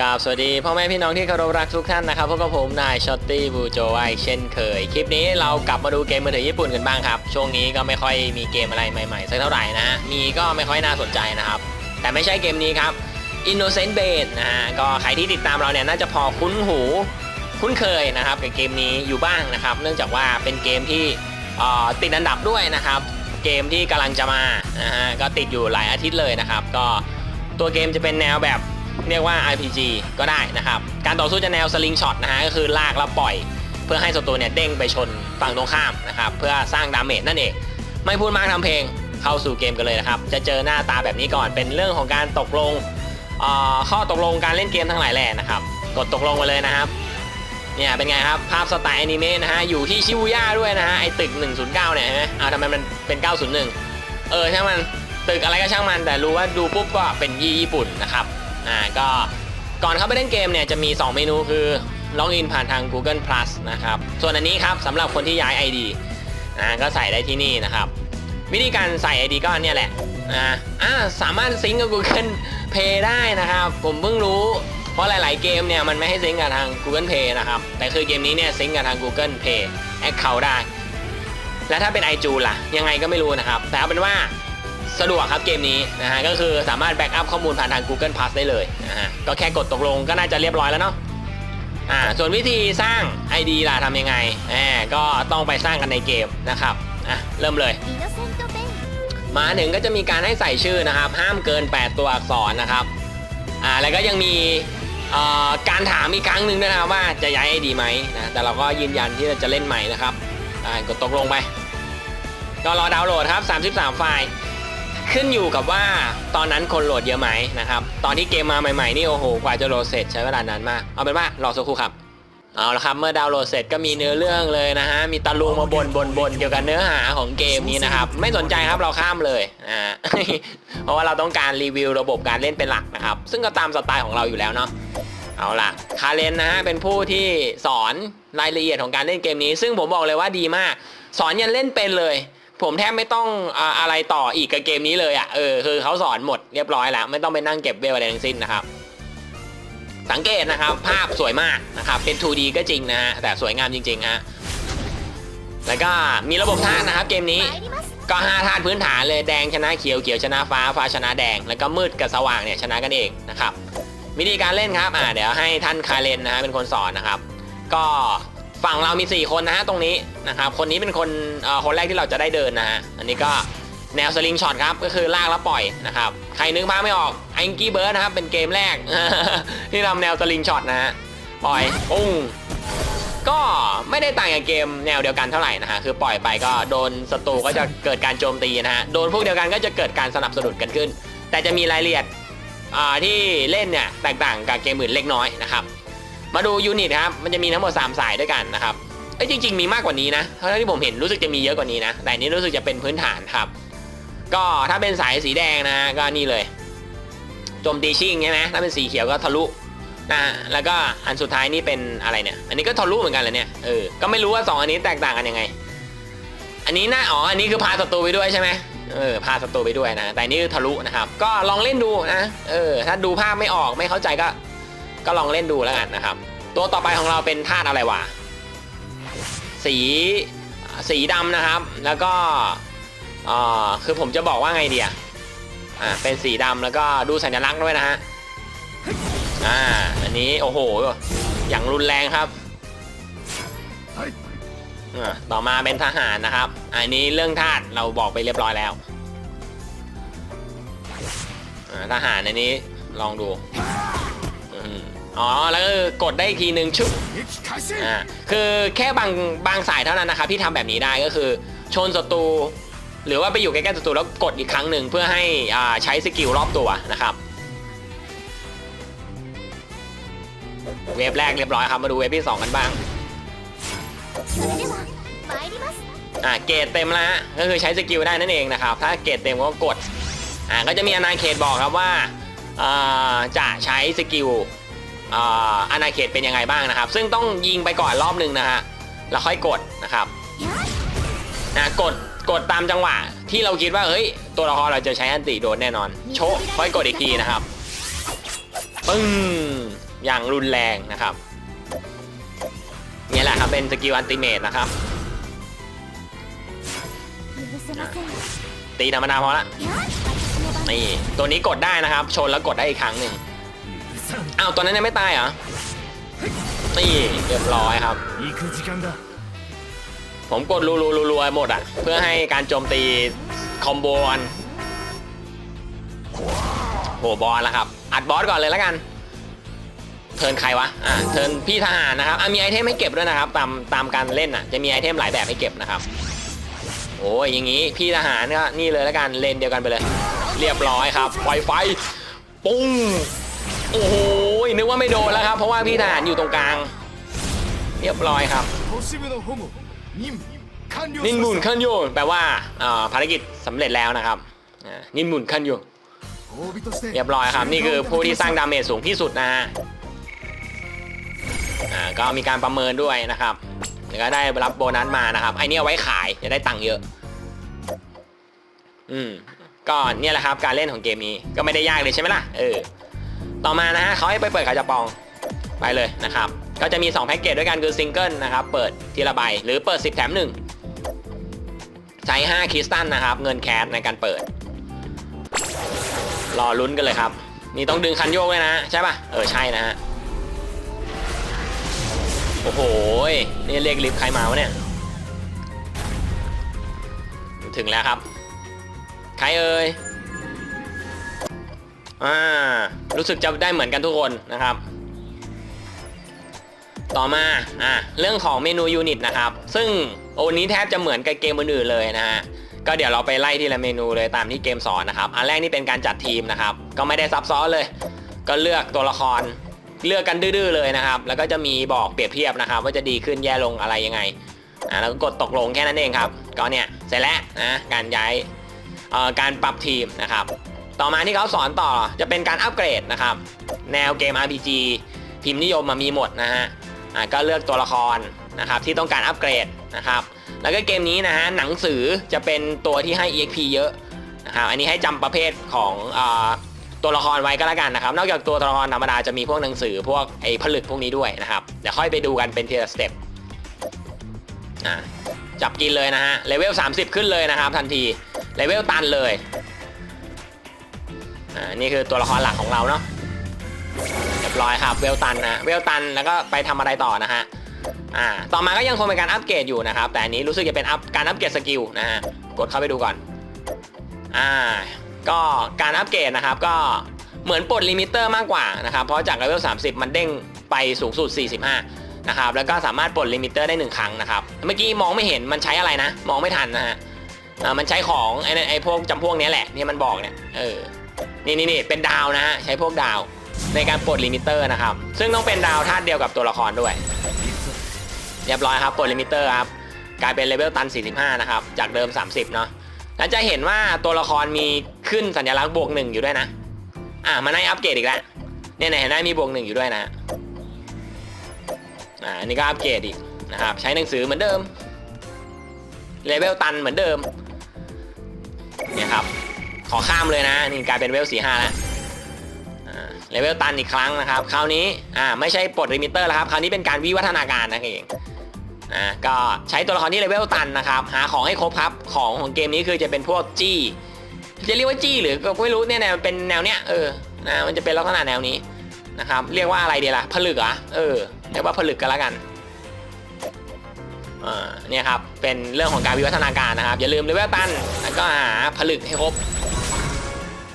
กราบสวัสดีพ่อแม่พี่น้องที่เคารพรักทุกท่านนะครับพบกับผมนายชอตตี้บูโจไอเช่นเคย คลิปนี้เรากลับมาดูเกมมือถือญี่ปุ่นกันบ้างครับ ช่วงนี้ก็ไม่ค่อยมีเกมอะไรใหม่ๆสักเท่าไหร่นะมีก็ไม่ค่อยน่าสนใจนะครับ แต่ไม่ใช่เกมนี้ครับ Innocent b a n นะฮะก็ใครที่ติดตามเราเนี่ยน่าจะพอคุ้นหู คุ้นเคยนะครับกับเกมนี้อยู่บ้างนะครับ เนื่องจากว่าเป็นเกมที่ติดอันดับด้วยนะครับ เกมที่กำลังจะมานะฮะก็ติดอยู่หลายอาทิตย์เลยนะครับ ก็ตัวเกมจะเป็นแนวแบบ เรียกว่า RPG ก็ได้นะครับ การต่อสู้จะแนวสลิงช็อตนะฮะก็คือลากแล้วปล่อย เพื่อให้ศัตรูเนี่ยเด้งไปชนฝั่งตรงข้ามนะครับเพื่อสร้างดาเมจนั่นเอง ไม่พูดมากทำเพลงเข้าสู่เกมกันเลยนะครับ จะเจอหน้าตาแบบนี้ก่อนเป็นเรื่องของการตกลงข้อตกลงการเล่นเกมทั้งหลายแหล่นะครับ กดตกลงไปเลยนะครับเนี่ยเป็นไงครับภาพสไตล์อนิเมะนะฮะอยู่ที่ชิบูย่าด้วยนะฮะไอตึก 109 เนี่ยเห็นไหมอ้าวทำไมมันเป็น 901 เออช่างมันตึกอะไรก็ช่างมันแต่รู้ว่าดูปุ๊บก็เป็นยี่ญี่ปุ่นนะครับ อ่าก็ก่อนเข้าไปเล่นเกมเนี่ยจะมี 2 เมนูคือล็อกอินผ่านทาง Google Plus นะครับ ส่วนอันนี้ครับสำหรับคนที่ย้าย ID อ่าก็ใส่ได้ที่นี่นะครับ วิธีการใส่ ID ก็เนี่ยแหละอ่าอ่าสามารถซิงกับ Google Pay ได้นะครับ ผมเพิ่งรู้ เพราะหลาย ๆ เกมเนี่ยมันไม่ให้ซิงกับทาง Google Pay นะครับ แต่คือเกมนี้เนี่ยซิงกับทาง Google Pay Account ได้ และถ้าเป็น iJoule ล่ะ ยังไงก็ไม่รู้นะครับ แต่เอาเป็นว่า สะดวกครับเกมนี้นะฮะก็คือสามารถแบ็กอัพข้อมูลผ่านทาง Google Plus ได้เลยนะฮะก็แค่กดตกลงก็น่าจะเรียบร้อยแล้วเนาะอ่าส่วนวิธีสร้าง ID ล่ะทำยังไงแหมก็ต้องไปสร้างกันในเกมนะครับอะเริ่มเลยมาหนึ่งก็จะมีการให้ใส่ชื่อนะครับ ห้ามเกิน 8 ตัวอักษรนะครับอ่าแล้วก็ยังมีการถามอีกครั้งหนึ่งนะครับว่าจะย้ายไอดีไหมนะแต่เราก็ยืนยันที่จะเล่นใหม่นะครับกดตกลงไป ก็รอดาวน์โหลดครับ 33 ไฟล์ ขึ้นอยู่กับว่าตอนนั้นคนโหลดเยอะไหมนะครับ ตอนที่เกมมาใหม่ๆนี่โอ้โหกว่าจะโหลดเสร็จใช้เวลานานมากเอาเป็นว่ารอสักครู่ครับเอาละครับเมื่อดาวน์โหลดเสร็จก็มีเนื้อเรื่องเลยนะฮะมีตะลุงมาบนบนบนเกี่ยวกับเนื้อหาของเกมนี้นะครับ ไม่สนใจครับเราข้ามเลยอ่าเพราะว่าเราต้องการรีวิวระบบการเล่นเป็นหลักนะครับ ซึ่งก็ตามสไตล์ของเราอยู่แล้วเนาะเอาล่ะคาเลนนะฮะเป็นผู้ที่สอนรายละเอียดของการเล่นเกมนี้ ซึ่งผมบอกเลยว่าดีมาก สอนยันเล่นเป็นเลย ผมแทบไม่ต้องอะไรต่ออีกกับเกมนี้เลยอะ่ะเออคือเขาสอนหมดเรียบร้อยแล้ว ไม่ต้องไปนั่งเก็บเวลอะไรทั้งสิ้นนะครับ สังเกตนะครับ ภาพสวยมากนะครับ เป็น 2D ก็จริงนะฮะแต่สวยงามจริงๆฮะแล้วก็มีระบบท่านะครับ เกมนี้ก็5ท่าตุพื้นฐานเลยแดงชนะเขียวเขียวชนะฟ้าฟ้าชนะแดง แล้วก็มืดกับสว่างเนี่ยชนะกันเองนะครับวิธีการเล่นครับอ่าเดี๋ยวให้ท่านคาเรนนะฮะเป็นคนสอนนะครับ ก็ ฝั่งเรามี 4 คนนะฮะตรงนี้นะครับ คนนี้เป็นคนคนแรกที่เราจะได้เดินนะฮะ อันนี้ก็แนวสลิงช็อตครับ ก็คือลากแล้วปล่อยนะครับ ใครนึกภาพไม่ออกไอ้กี้เบิร์ดนะครับ เป็นเกมแรก ที่ทำแนวสลิงช็อตนะฮะ ปล่อยปุ้ง ก็ไม่ได้ต่างจากเกมแนวเดียวกันเท่าไหร่นะฮะ คือปล่อยไปก็โดนศัตรูก็จะเกิดการโจมตีนะฮะ โดนพวกเดียวกันก็จะเกิดการสนับสนุนกันขึ้น แต่จะมีรายละเอียดที่เล่นเนี่ยแตกต่างกับเกมอื่นเล็กน้อยนะครับ มาดูยูนิตครับ มันจะมีทั้งหมด 3 สายด้วยกันนะครับเอ้ยจริง ๆ มีมากกว่านี้นะเท่าที่ผมเห็นรู้สึกจะมีเยอะกว่านี้นะ แต่อันนี้รู้สึกจะเป็นพื้นฐานครับ ก็ถ้าเป็นสายสีแดงนะก็นี่เลย โจมตีชิงใช่ไหมถ้าเป็นสีเขียวก็ทะลุนะแล้วก็อันสุดท้ายนี่เป็นอะไรเนี่ย อันนี้ก็ทะลุเหมือนกันเลยเนี่ย เออ ก็ไม่รู้ว่าสองอันนี้แตกต่างกันยังไง อันนี้น่าอ๋อ อันนี้คือพาศัตรูไปด้วยใช่ไหมเออ พาศัตรูไปด้วยนะ แต่อันนี่คือทะลุนะครับ ก็ลองเล่นดูนะ เออ ถ้าดูภาพไม่ออกไม่เข้าใจก็ ก็ลองเล่นดูแล้วกันนะครับ ตัวต่อไปของเราเป็นธาตุอะไรวะสีสีดำนะครับ แล้วก็อ่าคือผมจะบอกว่าไงเดียอ่าเป็นสีดำแล้วก็ดูสัญลักษณ์ด้วยนะฮะอ่าอันนี้โอ้โห อย่างรุนแรงครับอ่าต่อมาเป็นทหารนะครับ อันนี้เรื่องธาตุเราบอกไปเรียบร้อยแล้วทหารอันนี้ลองดู อ๋อ แล้วก็กดได้อีกทีหนึ่งชุบอ่าคือแค่บางบางสายเท่านั้นนะครับที่ทำแบบนี้ได้ก็คือ ชนศัตรูหรือว่าไปอยู่ใกล้ๆศัตรูแล้วกดอีกครั้งหนึ่งเพื่อให้อ่าใช้สกิลรอบตัวนะครับ เวฟแรกเรียบร้อยครับมาดูเวฟที่ 2 กันบ้างอ่าเกรดเต็มละก็คือใช้สกิลได้นั่นเองนะครับ ถ้าเกรดเต็มก็กดอ่าก็จะมีอนาเขตบอกครับว่าอ่าจะใช้สกิล อาณาเขตเป็นยังไงบ้างนะครับ ซึ่งต้องยิงไปก่อนรอบหนึ่งนะฮะแล้วค่อยกดนะครับนะกดกดตามจังหวะ ที่เราคิดว่าเฮ้ยตัวละครเราจะใช้อันติโดนแน่นอน โชะค่อยกดอีกทีนะครับปึ้งอย่างรุนแรงนะครับนี่แหละครับเป็นสกิลอันติเมตนะครับตีธรรมดาพอละนี่ตัวนี้กดได้นะครับ ชนแล้วกดได้อีกครั้งหนึ่ง อ้าวตอนนั้นยังไม่ตายเหรอนี่เรียบร้อยครับ ผมกดรัวๆรัวๆหมดอะ เพื่อให้การโจมตีคอมโบนโหบอลแล้วครับ อัดบอสก่อนเลยแล้วกัน เทินใครวะ อ่าเทินพี่ทหารนะครับ อะมีไอเทมให้เก็บด้วยนะครับ ตามตามการเล่นอะ จะมีไอเทมหลายแบบให้เก็บนะครับ โอ้ยอย่างงี้พี่ทหารก็นี่เลยแล้วกันเลนเดียวกันไปเลย เรียบร้อยครับไฟไฟปุ้ง โอ้โหนึกว่าไม่โดนแล้วครับ เพราะว่าพี่ทหารอยู่ตรงกลาง เรียบร้อยครับนินมุนขั้นโยนแปลว่าภารกิจสำเร็จแล้วนะครับนินมุนขั้นโยนเรียบร้อยครับ นี่คือผู้ที่สร้างดาเมจสูงที่สุดนะฮะก็มีการประเมินด้วยนะครับแล้วก็ได้รับโบนัสมานะครับไอเนี้ยไว้ขายจะได้ตังค์เยอะ อืมก็เนี่ยแหละครับ การเล่นของเกมนี้ก็ไม่ได้ยากเลยใช่ไหมล่ะเออ ต่อมานะฮะเขาให้ไปเปิดกระจะปองไปเลยนะครับ ก็จะมี 2 แพ็กเกจด้วยกันคือซิงเกิลนะครับ เปิดทีละใบหรือเปิด 10 แถม 1 ใช้ 5คริสตัลนะครับ เงินแคสในการเปิด รอลุ้นกันเลยครับ นี่ต้องดึงคันโยกเลยนะ ใช่ป่ะ เออ ใช่นะฮะ โอ้โห นี่เรียกลิฟต์ใครมาวะเนี่ย ถึงแล้วครับ ใครเอ่ย อ่า รู้สึกจะได้เหมือนกันทุกคนนะครับ ต่อมา อ่า เรื่องของเมนูยูนิตนะครับ ซึ่งโอนี้แทบจะเหมือนกับเกมอื่นๆเลยนะฮะ ก็เดี๋ยวเราไปไล่ทีละเมนูเลยตามที่เกมสอนนะครับ อันแรกนี่เป็นการจัดทีมนะครับ ก็ไม่ได้ซับซ้อนเลย ก็เลือกตัวละคร เลือกกันดื้อๆเลยนะครับ แล้วก็จะมีบอกเปรียบเทียบนะครับ ว่าจะดีขึ้นแย่ลงอะไรยังไง อ่า แล้วก็กดตกลงแค่นั้นเองครับ ก็เนี่ย เสร็จแล้วนะ การย้าย เอ่อ การปรับทีมนะครับ ต่อมาที่เขาสอนต่อจะเป็นการอัปเกรดนะครับ แนวเกม RPG พิมพ์นิยมมามีหมดนะฮะอ่าก็เลือกตัวละครนะครับที่ต้องการอัปเกรดนะครับแล้วก็เกมนี้นะฮะหนังสือจะเป็นตัวที่ให้ EXP เยอะนะครับอันนี้ให้จำประเภทของอาตัวละครไว้ก็แล้วกันนะครับ นอกจากตัวละครธรรมดาจะมีพวกหนังสือพวกไอ้ผลึกพวกนี้ด้วยนะครับเดี๋ยวค่อยไปดูกันเป็นทีละสเต็ปอ่าจับกินเลยนะฮะเลเวล30 ขึ้นเลยนะครับ ทันทีเลเวลตันเลย อ่านี่คือตัวละครหลักของเราเนาะเรียบร้อยครับเวลตันนะเวลตันแล้วก็ไปทำอะไรต่อนะฮะอ่าต่อมาก็ยังคงเป็นการอัปเกรดอยู่นะครับ แต่อันนี้รู้สึกจะเป็นอัพการอัปเกรดสกิลนะฮะกดเข้าไปดูก่อนอ่าก็การอัปเกรดนะครับก็เหมือนปลดลิมิเตอร์มากกว่านะครับเพราะจากเลเวล30 มันเด้งไปสูงสุด 45 นะครับ แล้วก็สามารถปลดลิมิเตอร์ได้หนึ่งครั้งนะครับ เมื่อกี้มองไม่เห็นมันใช้อะไรนะ มองไม่ทันนะฮะอ่ามันใช้ของไอ้ไอ้พวกจำพวกนี้แหละที่มันบอกเนี่ยเออ นี่นี่นี่เป็นดาวนะฮะใช้พวกดาวในการปลดลิมิเตอร์นะครับ ซึ่งต้องเป็นดาวธาตุเดียวกับตัวละครด้วย เรียบร้อยครับปลดลิมิเตอร์ครับกลายเป็นเลเวลตัน 45 นะครับ จากเดิม 30 เนาะแล้วจะเห็นว่าตัวละครมีขึ้นสัญลักษณ์บวกหนึ่งอยู่ด้วยนะ อ่ามันให้อัปเกรดอีกแล้วเนี่ยเห็นไหมมีบวกหนึ่งอยู่ด้วยนะอ่าอันนี้ก็อัปเกรดอีกนะครับ ใช้หนังสือเหมือนเดิมเลเวลตันเหมือนเดิมเนี่ยครับ ขอข้ามเลยนะ นี่กลายเป็นเวล45แล้วเลเวลตันอีกครั้งนะครับ คราวนี้อ่าไม่ใช่ปลดลิมิเตอร์แล้วครับ คราวนี้เป็นการวิวัฒนาการนั่นเองอ่าก็ใช้ตัวละครที่เลเวลตันนะครับ หาของให้ครบครับ ของของเกมนี้คือจะเป็นพวกจี้ จะเรียกว่าจี้หรือก็ไม่รู้เนี่ยแนวเป็นแนวเนี้ยเออนะมันจะเป็นลักษณะแนวนี้นะครับ เรียกว่าอะไรเดียล่ะผลึกอะเออเรียกว่าผลึกกันแล้วกันอ่าเนี่ยครับ เป็นเรื่องของการวิวัฒนาการนะครับ อย่าลืมเลเวลตันแล้วก็หาผลึกให้ครบ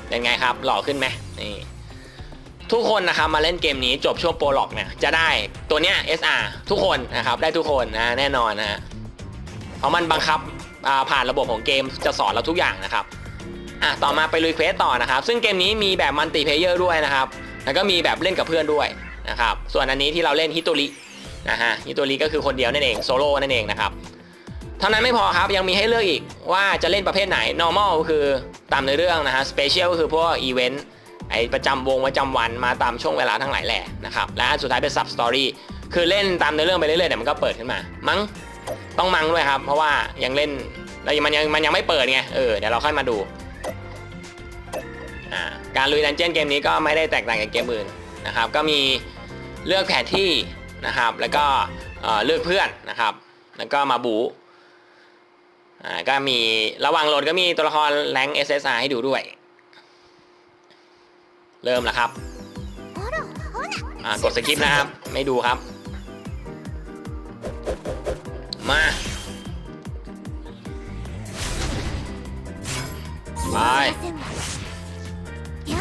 เป็นไงครับ หล่อขึ้นไหมนี่ทุกคนนะครับมาเล่นเกมนี้จบช่วงโปรล็อกเนี่ยจะได้ตัวเนี้ย SR ทุกคนนะครับได้ทุกคนนะแน่นอนนะฮะเพราะมันบังคับผ่านระบบของเกมจะสอนเราทุกอย่างนะครับอะต่อมาไปลุยเควสต่อนะครับ ซึ่งเกมนี้มีแบบมัลติเพลเยอร์ด้วยนะครับแล้วก็มีแบบเล่นกับเพื่อนด้วยนะครับส่วนอันนี้ที่เราเล่นฮิโตรินะฮะฮิโตริก็คือคนเดียวนั่นเองโซโล่นั่นเองนะครับ ท่านั้นไม่พอครับยังมีให้เลือกอีกว่าจะเล่นประเภทไหน normal ก็คือตามในเรื่องนะฮะ special ก็คือพวกอีเวนต์ไอประจำวงประจำวันมาตามช่วงเวลาทั้งหลายแหล่นะครับและสุดท้ายเป็น sub story คือเล่นตามในเรื่องไปเรื่อยๆเดี๋ยมันก็เปิดขึ้นมา มั้งต้องมั้งด้วยครับ เพราะว่ายังเล่นแล้วมันยังมันยังไม่เปิดไงเออเดี๋ยวเราค่อยมาดูาการลุยดันเจี้ยนเกมนี้ก็ไม่ได้แตกต่างจากเกมอื่นนะครับก็มีเลือกแผนที่นะครับแล้วก็เเลือกเพื่อนนะครับแล้วก็มาบู อ่าก็มีระหว่างโหลดก็มีตัวละครแรง SSR ให้ดูด้วย เริ่มแล้วครับอ่ากดสกิปนะครับ ไม่ดูครับ มาไป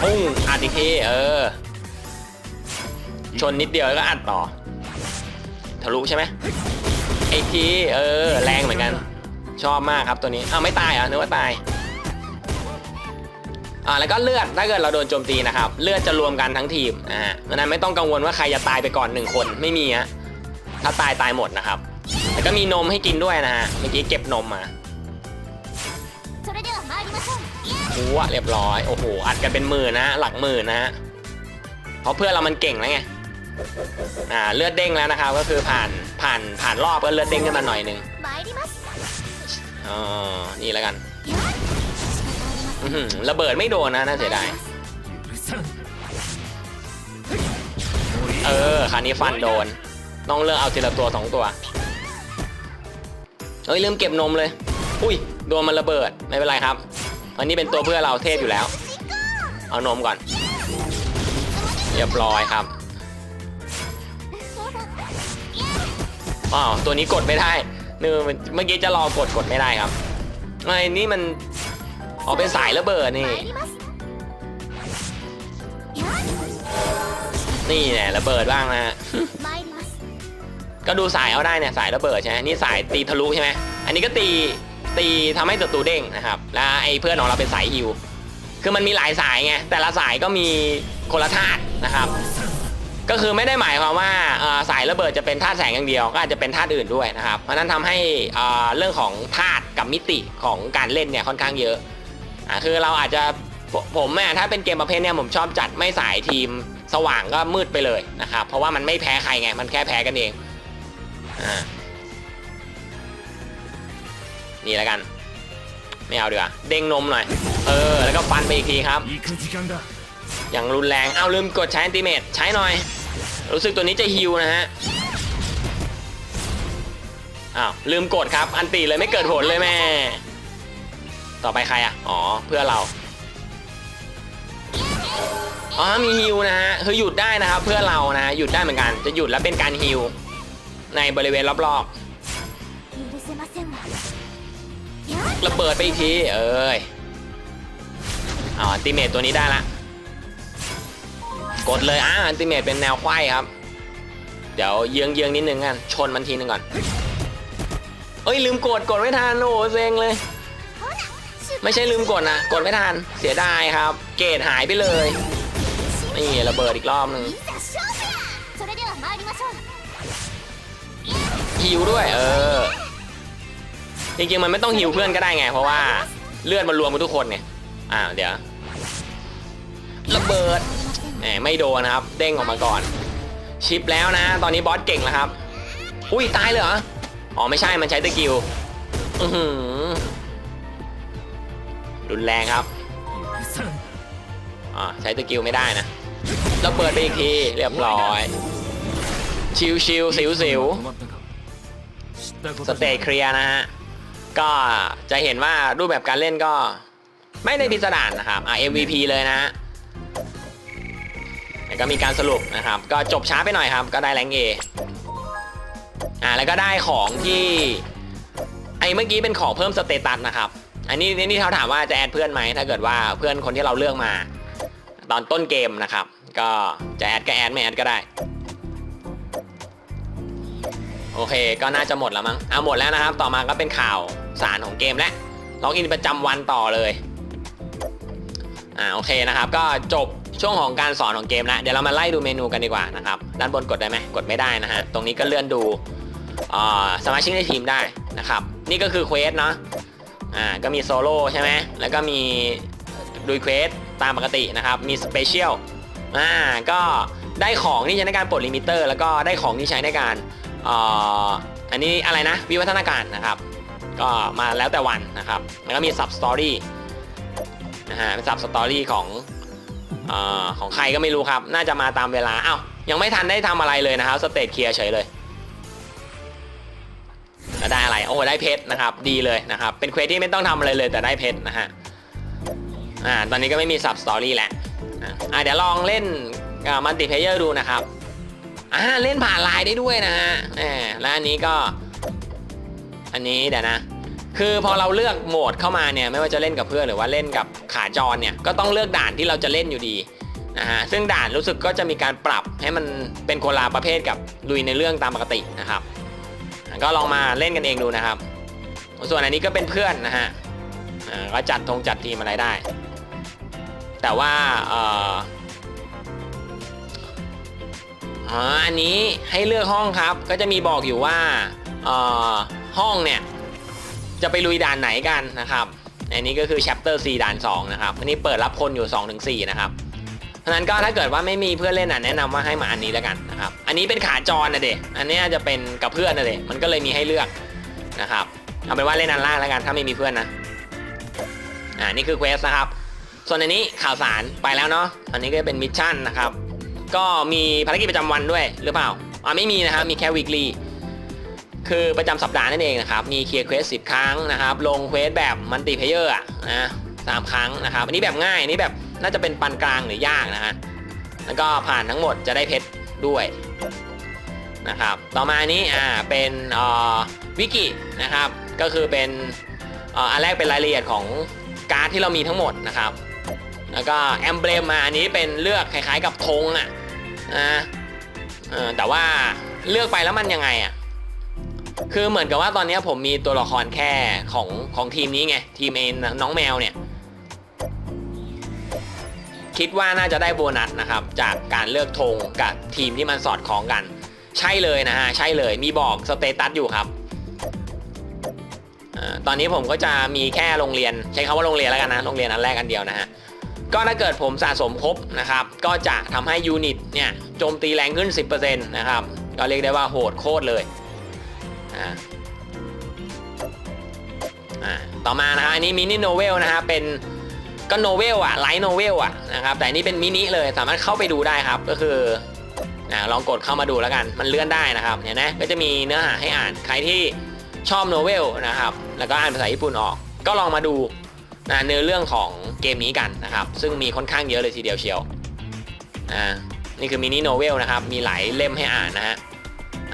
พุ่งอัดอีกทีเออ ชนนิดเดียวแล้วก็อัดต่อ ทะลุใช่ไหมไอทีเออ แรงเหมือนกัน ชอบมากครับตัวนี้อ้าวไม่ตายเหรอนึกว่าตายอ่าแล้วก็เลือดถ้าเกิดเราโดนโจมตีนะครับ เลือดจะรวมกันทั้งทีมอ่าดังนั้นไม่ต้องกังวลว่าใครจะตายไปก่อนหนึ่งคนไม่มีฮะถ้าตายตายหมดนะครับแล้วก็มีนมให้กินด้วยนะฮะเมื่อกี้เก็บนมมาหัวเรียบร้อยโอ้โหอัดกันเป็นหมื่นนะหลักหมื่นนะะเพราะเพื่อนเรามันเก่งแล้วไงอ่าเลือดเด้งแล้วนะครับก็คือผ่านผ่านผ่านรอบก็เลือดเด้งขึ้นมาหน่อยนึง อ๋อ นี่แล้วกันระเบิดไม่โดนนะน่าเสียดายเออคราวนี้ฟันโดน ต้องเลือกเอาทีละตัวสองตัวเฮ้ยลืมเก็บนมเลย อุ้ยโดนมันระเบิดไม่เป็นไรครับอันนี้เป็นตัวเพื่อเราเทพอยู่แล้ว เอานมก่อน เรียบร้อยครับอ้าวตัวนี้กดไม่ได้ นี่เมื่อกี้จะรอกดกดไม่ได้ครับไอ้นี่มันออกเป็นสายระเบิดนี่ นี่แหละระเบิดบ้างนะะก็ดูสายเอาได้เนี่ยสายระเบิดใช่ไหมนี่สายตีทะลุใช่ไหมอันนี้ก็ตีตีทำให้ศัตรูเด้งนะครับ แล้วไอ้เพื่อนของเราเป็นสายฮิว คือมันมีหลายสายไงแต่ละสายก็มีคนละธาตุนะครับ ก็คือไม่ได้หมายความว่าสายระเบิดจะเป็นธาตุแสงอย่างเดียว ก็อาจจะเป็นธาตุอื่นด้วยนะครับ เพราะนั้นทำให้เรื่องของธาตุกับมิติของการเล่นเนี่ยค่อนข้างเยอะอะคือเราอาจจะผมแม่ถ้าเป็นเกมประเภทเนี่ยผมชอบจัดไม่สายทีมสว่างก็มืดไปเลยนะครับเพราะว่ามันไม่แพ้ใครไงมันแค่แพ้กันเองอนี่แล้วกัน ไม่เอาดีกว่าเด้งนมหน่อย เออ แล้วก็ฟันไปอีกทีครับ อย่างรุนแรงเอ้าลืมกดใช้แอนติเมตใช้หน่อย รู้สึกตัวนี้จะฮิวนะฮะอ้าวลืมกดครับ อันตีเลยไม่เกิดผลเลยแม่ ต่อไปใครอะ อ๋อ เพื่อเรา อ๋อมีฮิวนะฮะ คือหยุดได้นะครับ เพื่อเรานะ หยุดได้เหมือนกัน จะหยุดแล้วเป็นการฮิวในบริเวณรอบๆระเบิดไปอีกที เอ้ย อ๋อติเมตตัวนี้ได้ละ กดเลยอ่าอันติเมตเป็นแนวควายครับ เดี๋ยวเยื้องเยื้องนิดนึงกันชนมันทีนึงก่อน เอ้ยลืมกดกดไม่ทันโอ้เซ็งเลย ไม่ใช่ลืมกดนะกดไม่ทันเสียดายครับ เกรดหายไปเลยนี่ระเบิดอีกรอบหนึ่งหิวด้วยเออจริงๆมันไม่ต้องหิวเพื่อนก็ได้ไง เพราะว่าเลือดมันรวมกันทุกคนเนี่ยอ้าวเดี๋ยวระเบิด แหมไม่โดนนะครับ เด้งออกมาก่อน ชิปแล้วนะ ตอนนี้บอสเก่งแล้วครับ อุ้ยตายเลยเหรอ อ๋อไม่ใช่ มันใช้ตะกิวอือหือรุนแรงครับอ๋อใช้ตะกิวไม่ได้นะเราเปิดไปอีกทีเรียบร้อย ชิวชิวสิวสิวสเตจเคลียนะฮะ ก็จะเห็นว่ารูปแบบการเล่นก็ไม่ได้พิสดารนะครับอะ MVP เลยนะฮะ แล้วก็มีการสรุปนะครับ ก็จบช้าไปหน่อยครับ ก็ได้แรงเออ่าแล้วก็ได้ของที่ไอ้เมื่อกี้เป็นของเพิ่มสเตตัสนะครับ อันนี้นี่เขาถามว่าจะแอดเพื่อนไหมถ้าเกิดว่าเพื่อนคนที่เราเลือกมา ตอนต้นเกมนะครับ ก็จะแอดก็แอดไม่แอดก็ได้ โอเคก็น่าจะหมดแล้วมั้งเอาหมดแล้วนะครับ ต่อมาก็เป็นข่าวสารของเกมและล็อกอินประจำวันต่อเลยอ่าโอเคนะครับ ก็จบ ช่วงของการสอนของเกมแล้วเดี๋ยวเรามาไล่ดูเมนูกันดีกว่านะครับด้านบนกดได้ไหมกดไม่ได้นะฮะตรงนี้ก็เลื่อนดูสมาชิกในทีมได้นะครับ นี่ก็คือเควสเนาะอ่าก็มีโซโล่ใช่ไหมแล้วก็มีดูเควสตามปกตินะครับ มีสเปเชียลอ่าก็ได้ของที่ใช้ในการปลดลิมิเตอร์ แล้วก็ได้ของที่ใช้ในการอ่ออันนี้อะไรนะ วิวัฒนาการนะครับ ก็มาแล้วแต่วันนะครับ แล้วก็มีซับสตอรี่นะฮะเป็นซับสตอรี่ของ ออของใครก็ไม่รู้ครับ น่าจะมาตามเวลา อ้าว ยังไม่ทันได้ทำอะไรเลยนะครับ สเตตเคลียร์เฉยเลยได้อะไร โอ้ได้เพชรนะครับ ดีเลยนะครับ เป็นเควสที่ไม่ต้องทำอะไรเลยแต่ได้เพชรนะฮะ อ่า ตอนนี้ก็ไม่มีซับสตอรี่แล้วอะอ่าเดี๋ยวลองเล่นมัลติเพเยอร์ดูนะครับ อ่า เล่นผ่านไลน์ได้ด้วยนะฮะแหมแล้วอันนี้ก็ อันนี้เดี๋ยวนะ คือพอเราเลือกโหมดเข้ามาเนี่ยไม่ว่าจะเล่นกับเพื่อนหรือว่าเล่นกับขาจรเนี่ยก็ต้องเลือกด่านที่เราจะเล่นอยู่ดีนะฮะซึ่งด่านรู้สึกก็จะมีการปรับให้มันเป็นคนละประเภทกับลุยในเรื่องตามปกตินะครับ ก็ลองมาเล่นกันเองดูนะครับ ส่วนอันนี้ก็เป็นเพื่อนนะฮะก็จัดทงจัดทีมอะไรได้ แต่ว่าอ่ออ๋ออันนี้ให้เลือกห้องครับก็จะมีบอกอยู่ว่าอ่อห้องเนี่ย จะไปลุยด่านไหนกันนะครับอันนี้ก็คือ chapter 4ด่าน2นะครับอันนี้เปิดรับคนอยู่2-4นะครับเพราะนั้นก็ถ้าเกิดว่าไม่มีเพื่อนเล่นอะแนะนำว่าให้มาอันนี้แล้วกันนะครับ อันนี้เป็นขาจรนะเดอันนี้จะเป็นกับเพื่อนนะเดมันก็เลยมีให้เลือกนะครับเอาเป็นว่าเล่นอันล่างแล้วกันถ้าไม่มีเพื่อนนะอ่านี่คือเควสนะครับ ส่วนอันนี้ข่าวสารไปแล้วเนาะอันนี้ก็เป็นมิชชั่นนะครับ ก็มีภารกิจประจำวันด้วยหรือเปล่าอ่าไม่มีนะครับมีแค่ weekly คือประจำสัปดาห์นั่นเองนะครับ มีเคลียร์เควสสิบครั้งนะครับ ลงเควสแบบมัลติเพเยอร์อะนะสามครั้งนะครับ อันนี้แบบง่าย อันนี้แบบน่าจะเป็นปานกลางหรือยากนะฮะ แล้วก็ผ่านทั้งหมดจะได้เพชรด้วยนะครับ ต่อมาอันนี้อ่าเป็นอ่อวิกินะครับ ก็คือเป็นอ่ออันแรกเป็นรายละเอียดของการ์ดที่เรามีทั้งหมดนะครับ แล้วก็แอมเบลมมาอันนี้เป็นเลือกคล้ายๆกับธงอะนะเออแต่ว่าเลือกไปแล้วมันยังไงอะ คือเหมือนกับว่าตอนนี้ผมมีตัวละครแค่ของของทีมนี้ไง ทีมเองน้องแมวเนี่ย คิดว่าน่าจะได้โบนัสนะครับ จากการเลือกธงกับทีมที่มันสอดคล้องกัน ใช่เลยนะฮะ ใช่เลยมีบอกสเตตัสอยู่ครับอตอนนี้ผมก็จะมีแค่โรงเรียน ใช้คำว่าโรงเรียนแล้วกันนะ โรงเรียนอันแรกอันเดียวนะฮะก็ถ้าเกิดผมสะสมครบนะครับ ก็จะทำให้ยูนิตเนี่ยโจมตีแรงขึ้น 10%นะครับ ก็เรียกได้ว่าโหดโคตรเลย อ่าอ่าต่อมานะฮะอันนี้มินิโนเวลนะฮะเป็นก็โนเวลอะไลท์โนเวลอะนะครับแต่อันนี้เป็นมินิเลยสามารถเข้าไปดูได้ครับก็คือลองกดเข้ามาดูแล้วกัน มันเลื่อนได้นะครับเห็นไหมก็จะมีเนื้อหาให้อ่านใครที่ชอบโนเวลนะครับ แล้วก็อ่านภาษาญี่ปุ่นออก ก็ลองมาดูนะเนื้อเรื่องของเกมนี้กันนะครับ ซึ่งมีค่อนข้างเยอะเลยทีเดียวเชียวอ่านี่คือมินิโนเวลนะครับ มีหลายเล่มให้อ่านนะฮะ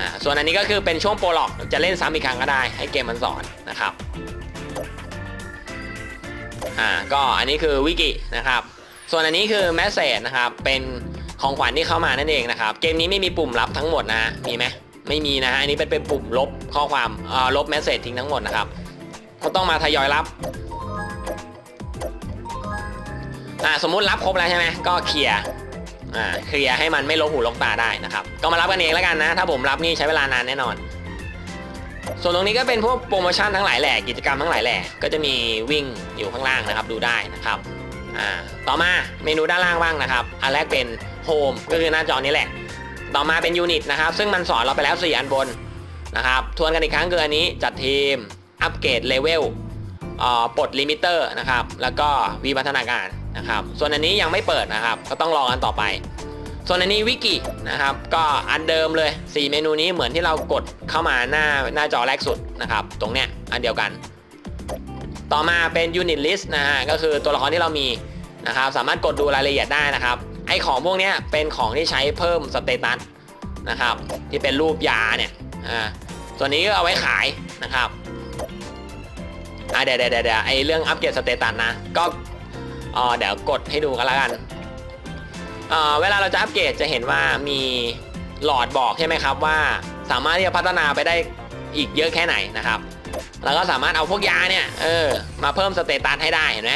อ่าส่วนอันนี้ก็คือเป็นช่วงโปรล็อกจะเล่นซ้ำอีกครั้งก็ได้ให้เกมมันสอนนะครับอ่าก็อันนี้คือวิกินะครับ ส่วนอันนี้คือแมสเซจนะครับเป็นของขวัญที่เข้ามานั่นเองนะครับ เกมนี้ไม่มีปุ่มลับทั้งหมดนะมีไหมไม่มีนะฮะอันนี้เป็นเป็นปุ่มลบข้อความเอ่อลบแมสเซจทิ้งทั้งหมดนะครับก็ต้องมาทยอยรับอ่าสมมุติรับครบแล้วใช่ไหมก็เคลียร์ อ่าเคลียร์ให้มันไม่ลกหูลกตาได้นะครับ ก็มารับกันเองแล้วกันนะ ถ้าผมรับนี่ใช้เวลานานแน่นอน ส่วนตรงนี้ก็เป็นพวกโปรโมชั่นทั้งหลายแหล่กิจกรรมทั้งหลายแหล่ก็จะมีวิ่งอยู่ข้างล่างนะครับ ดูได้นะครับอ่าต่อมาเมนูด้านล่างบ้างนะครับ อันแรกเป็นโฮมก็คือหน้าจอนี้แหละ ต่อมาเป็นยูนิตนะครับ ซึ่งมันสอนเราไปแล้ว 4 อันบนนะครับทวนกันอีกครั้งคืออันนี้จัดทีมอัปเกรดเลเวลอ่าปลดลิมิเตอร์นะครับ แล้วก็วิวัฒนาการ นะครับ ส่วนอันนี้ยังไม่เปิดนะครับ ก็ต้องรอกันต่อไป ส่วนอันนี้วิกินะครับ ก็อันเดิมเลย 4 เมนูนี้เหมือนที่เรากดเข้ามาหน้าหน้าจอแรกสุดนะครับ ตรงเนี้ยอันเดียวกัน ต่อมาเป็น Unit List นะฮะ ก็คือตัวละครที่เรามีนะครับ สามารถกดดูรายละเอียดได้นะครับ ไอของพวกเนี้ยเป็นของที่ใช้เพิ่มสเตตัสนะครับ ที่เป็นรูปยาเนี่ยอ่าส่วนนี้ก็เอาไว้ขายนะครับอ่าเดี๋ยวเดี๋ยวเดี๋ยวไอเรื่องอัปเกรดสเตตัสนะ ก็ อ๋อเดี๋ยวกดให้ดูกันแล้วกันเอ่อเวลาเราจะอัปเกรดจะเห็นว่ามีหลอดบอกใช่ไหมครับว่าสามารถที่จะพัฒนาไปได้อีกเยอะแค่ไหนนะครับ แล้วก็สามารถเอาพวกยาเนี่ยเออมาเพิ่มสเตตัสให้ได้เห็นไหม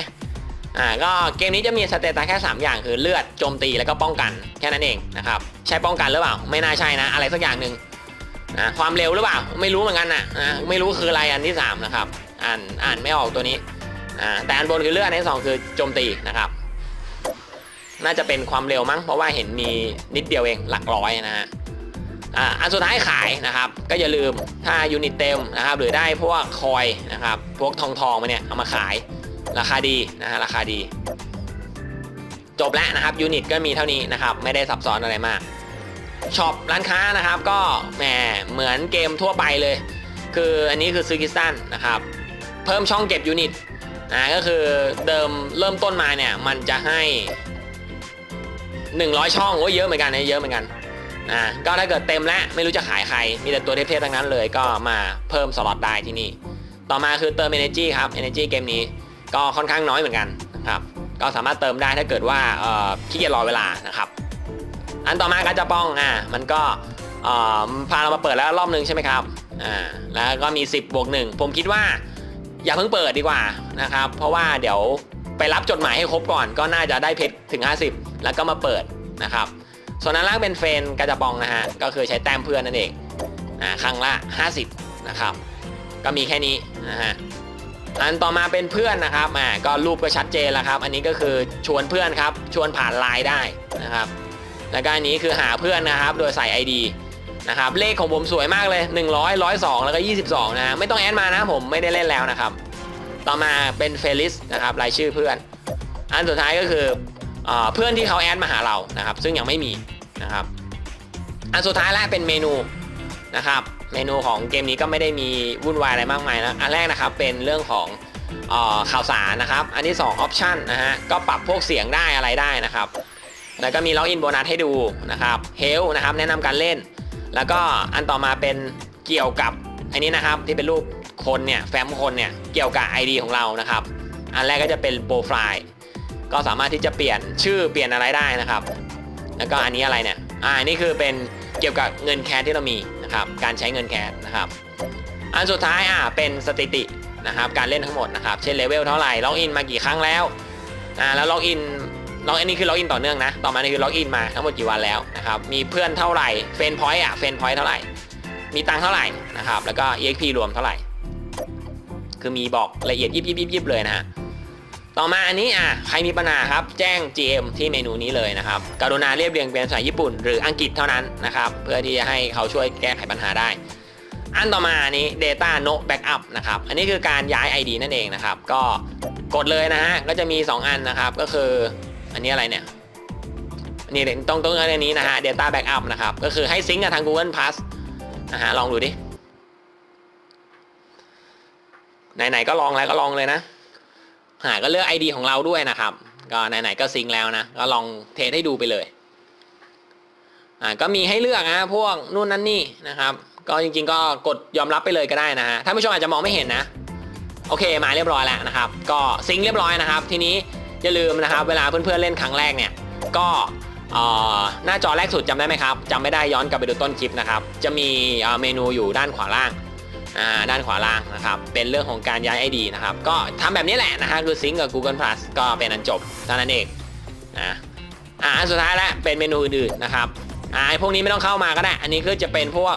อ่าก็เกมนี้จะมีสเตตัสแค่ 3 อย่างคือเลือดโจมตีแล้วก็ป้องกันแค่นั้นเองนะครับใช่ป้องกันหรือเปล่า ไม่น่าใช่นะ อะไรสักอย่างหนึ่งนะความเร็วหรือเปล่า ไม่รู้เหมือนกันนะนะไม่รู้คืออะไรอันที่ 3 นะครับ อ่านอ่านไม่ออกตัวนี้ อ่าแต่อันบนคือเลือดอันที่สองคือโจมตีนะครับ น่าจะเป็นความเร็วมั้งเพราะว่าเห็นมีนิดเดียวเองหลักร้อยนะฮะอ่าอันสุดท้ายขายนะครับ ก็อย่าลืมถ้ายูนิตเต็มนะครับหรือได้พวกคอยนะครับพวกทองทองมาเนี่ยเอามาขายราคาดีนะฮะราคาดี จบแล้วนะครับยูนิตก็มีเท่านี้นะครับไม่ได้ซับซ้อนอะไรมากช็อปร้านค้านะครับก็แหมเหมือนเกมทั่วไปเลย คืออันนี้คือซื้อคิสตันนะครับ เพิ่มช่องเก็บยูนิต นะก็คือเดิมเริ่มต้นมาเนี่ยมันจะให้ 100 ช่องโอ้เยอะเหมือนกันนะเยอะเหมือนกันนะก็ถ้าเกิดเต็มแล้วไม่รู้จะขายใคร มีแต่ตัวเทพๆทั้งนั้นเลยก็มาเพิ่มสล็อตได้ที่นี่ ต่อมาคือเติม Energy ครับ Energy เกมนี้ก็ค่อนข้างน้อยเหมือนกันนะครับก็สามารถเติมได้ถ้าเกิดว่าเอ่อขี้เกียจรอเวลานะครับ อันต่อมาการจะป้องอ่ามันก็เอ่อพาเรามาเปิดแล้วรอบนึงใช่ไหมครับอ่าแล้วก็มี 10บวกหนึ่งผมคิดว่า อย่าเพิ่งเปิดดีกว่านะครับ เพราะว่าเดี๋ยวไปรับจดหมายให้ครบก่อนก็น่าจะได้เพชรถึง 50 แล้วก็มาเปิดนะครับ ส่วนอันล่างเป็นเฟรนกระจะปองนะฮะก็คือใช้แต้มเพื่อนนั่นเองอ่าครั้งละ 50 นะครับ ก็มีแค่นี้นะฮะอันต่อมาเป็นเพื่อนนะครับอ่าก็รูปก็ชัดเจนแล้วครับ อันนี้ก็คือชวนเพื่อนครับชวนผ่านไลน์ได้นะครับ แล้วก็อันนี้คือหาเพื่อนนะครับ โดยใส่ ID นะครับเลขของผมสวยมากเลย 100 102 แล้วก็ 22 นะฮะไม่ต้องแอดมานะผมไม่ได้เล่นแล้วนะครับ ต่อมาเป็นเฟลิสนะครับรายชื่อเพื่อน อันสุดท้ายก็คือเอเพื่อนที่เขาแอดมาหาเรานะครับ ซึ่งยังไม่มีนะครับ อันสุดท้ายแล้วเป็นเมนูนะครับ เมนูของเกมนี้ก็ไม่ได้มีวุ่นวายอะไรมากมายนะอันแรกนะครับเป็นเรื่องของออข่าวสารนะครับ อันที่2 option นะฮะก็ปรับพวกเสียงได้อะไรได้นะครับ แล้วก็มีล็อกอินโบนัสให้ดูนะครับเฮลนะครับแนะนำการเล่น แล้วก็อันต่อมาเป็นเกี่ยวกับอันนี้นะครับที่เป็นรูปคนเนี่ยแฟ้มคนเนี่ยเกี่ยวกับ ID ของเรานะครับ อันแรกก็จะเป็นโปรไฟล์ก็สามารถที่จะเปลี่ยนชื่อเปลี่ยนอะไรได้นะครับ แล้วก็อันนี้อะไรเนี่ยอ่าอันนี้คือเป็นเกี่ยวกับเงินแคสที่เรามีนะครับการใช้เงินแคสนะครับ อันสุดท้ายอ่าเป็นสถิตินะครับการเล่นทั้งหมดนะครับเช่นเลเวลเท่าไหร่ล็อกอินมากี่ครั้งแล้วอ่าแล้วล็อกอิน ล็อกอันนี้คือล็อกอินต่อเนื่องนะ ต่อมานี่คือล็อกอินมาทั้งหมดกี่วันแล้วนะครับ มีเพื่อนเท่าไหร่เฟนพอยต์อะเฟนพอยต์เท่าไหร่ มีตังเท่าไหร่นะครับ แล้วก็ exp รวมเท่าไหร่ คือมีบอกละเอียดยิบยิบยิบยิบเลยนะฮะ ต่อมาอันนี้อะใครมีปัญหาครับ แจ้ง GM ที่เมนูนี้เลยนะครับ กรุณาเรียบเรียงเป็นภาษาญี่ปุ่น หรืออังกฤษเท่านั้นนะครับ เพื่อที่จะให้เขาช่วยแก้ไขปัญหาได้อันต่อมาอันนี้ Data No Backup นะครับ อันนี้คือการย้าย ID นั่นเองนะครับ ก็กดเลยนะฮะ ก็จะมี 2 อันนะครับ ก็คือ อันนี้อะไรเนี่ยอันนี้ต้องต้องอันนี้นะฮะ Data Backup นะครับ ก็คือให้ซิงก์กับทาง Google Plus นะฮะลองดูดิ ไหนๆก็ลองแล้วก็ลองเลยนะหาก็เลือก ID ของเราด้วยนะครับ ก็ไหนๆก็ซิงก์แล้วนะ ก็ลองเทสให้ดูไปเลยอ่าก็มีให้เลือกนะพวกนู่นนั่นนี่นะครับ ก็จริง ๆ ก็กดยอมรับไปเลยก็ได้นะฮะท่านผู้ชมอาจจะมองไม่เห็นนะ โอเคมาเรียบร้อยแล้วนะครับ ก็ซิงค์เรียบร้อยนะครับ ทีนี้ อย่าลืมนะครับเวลาเพื่อนๆเล่นครั้งแรกเนี่ยก็หน้าจอแรกสุดจำได้ไหมครับจำไม่ได้ย้อนกลับไปดูต้นคลิปนะครับ จะมีเมนูอยู่ด้านขวาล่างด้านขวาล่างนะครับ เป็นเรื่องของการย้าย ID นะครับ ก็ทำแบบนี้แหละนะฮะคือซิงกับ Google Plus ก็เป็นอันจบเท่านั้นเองนะอ่าอันสุดท้ายแล้วเป็นเมนูอื่นๆนะครับอ่าไอพวกนี้ไม่ต้องเข้ามาก็ได้ อันนี้คือจะเป็นพวก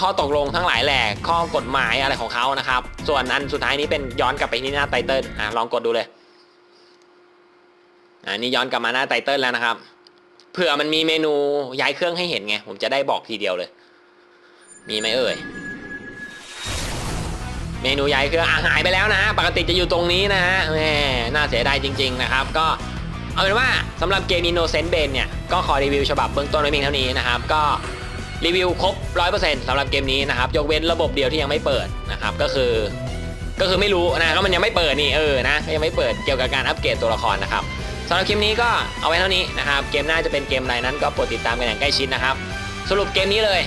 ข้อตกลงทั้งหลายแหล่ข้อกฎหมายอะไรของเขานะครับ ส่วนอันสุดท้ายนี้เป็นย้อนกลับไปที่หน้าไตเติลอะลองกดดูเลย อ่านี่ย้อนกลับมาหน้าไตเติลแล้วนะครับ เผื่อมันมีเมนูย้ายเครื่องให้เห็นไง ผมจะได้บอกทีเดียวเลย มีไหมเอ่ย เมนูย้ายเครื่องอหายไปแล้วนะ ปกติจะอยู่ตรงนี้นะฮะแหมน่าเสียดายจริง ๆ นะครับ ก็เอาเป็นว่าสำหรับเกม Innocent Ben เนี่ย ก็ขอรีวิวฉบับเบื้องต้นไว้เพียงเท่านี้นะครับ ก็รีวิวครบ 100%สำหรับเกมนี้นะครับ ยกเว้นระบบเดียวที่ยังไม่เปิดนะครับ ก็คือ ก็คือไม่รู้นะก็มันยังไม่เปิดนี่เออนะยังไม่เปิดเกี่ยวกับการอัปเกรดตัวละครนะครับ สำหรับคลิปนี้ก็เอาไว้เท่านี้นะครับ เกมหน้าจะเป็นเกมอะไรนั้นก็โปรดติดตามกันอย่างใกล้ชิดนะครับ สรุปเกมนี้เลย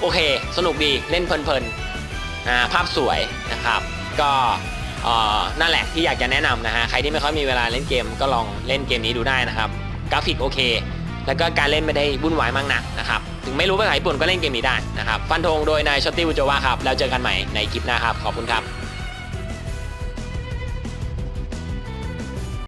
โอเค สนุกดีเล่นเพลินๆอ่าภาพสวยนะครับ ก็นั่นแหละที่อยากจะแนะนำนะฮะใครที่ไม่ค่อยมีเวลาเล่นเกมก็ลองเล่นเกมนี้ดูได้นะครับกราฟิกโอเค แล้วก็การเล่นไม่ได้วุ่นวายมากนักนะครับถึงไม่รู้ภาษาญี่ปุ่นก็เล่นเกมนี้ได้นะครับฟันธงโดยนายชอตตี้วูโจวาครับแล้วเจอกันใหม่ในคลิปหน้าครับขอบคุณครับ